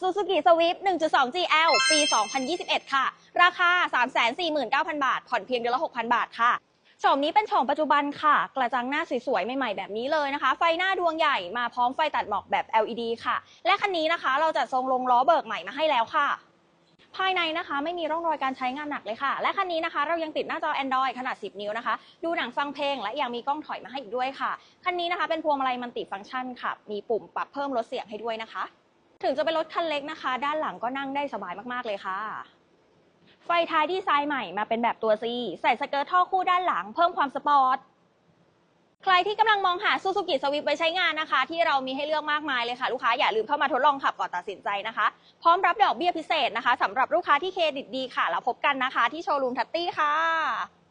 Suzuki Swift 1.2 GL ปี 2021 ค่ะ ราคา 349,000 บาท ผ่อนเพียงเดือนละ 6,000 บาทค่ะโฉมนี้เป็นโฉมปัจจุบันค่ะ กระจังหน้าสวยๆ ใหม่ๆ แบบนี้เลยนะคะ ไฟหน้าดวงใหญ่มาพร้อมไฟตัดหมอกแบบ LED ค่ะ และคันนี้นะคะ เราจัดทรงลงล้อเบิกใหม่มาให้แล้วค่ะ ภายในนะคะไม่มีร่องรอยการใช้งานหนักเลยค่ะ และคันนี้นะคะ เรายังติดหน้าจอ Android ขนาด 10 นิ้วนะคะ ดูหนังฟังเพลง และยังมีกล้องถอยมาให้อีกด้วยค่ะ คันนี้นะคะเป็นพวงมาลัยมัลติฟังก์ชันค่ะ มีปุ่มปรับเพิ่มลดเสียงให้ด้วยนะคะ ถึงจะเป็นรถคันเล็กนะคะ ด้านหลังก็นั่งได้สบายมากๆเลยค่ะไฟท้ายดีไซน์ใหม่มาเป็นแบบตัว C ใส่สเกิร์ตท่อคู่ด้านหลังเพิ่มความสปอร์ต รที่กำลังมองหาซูซูกิสวิปไปใช้งานนะคะ ที่เรามีให้เลือกมากมายเลยค่ะ ลูกค้าอย่าลืมเข้ามาทดลองขับก่อนตัดสินใจนะคะ พร้อมรับดอกเบี้ยพิเศษนะคะสำหรับลูกค้าที่เครดิตดีค่ะ แล้วพบกันนะคะ ที่โชว์รูมทัตตี้ค่ะ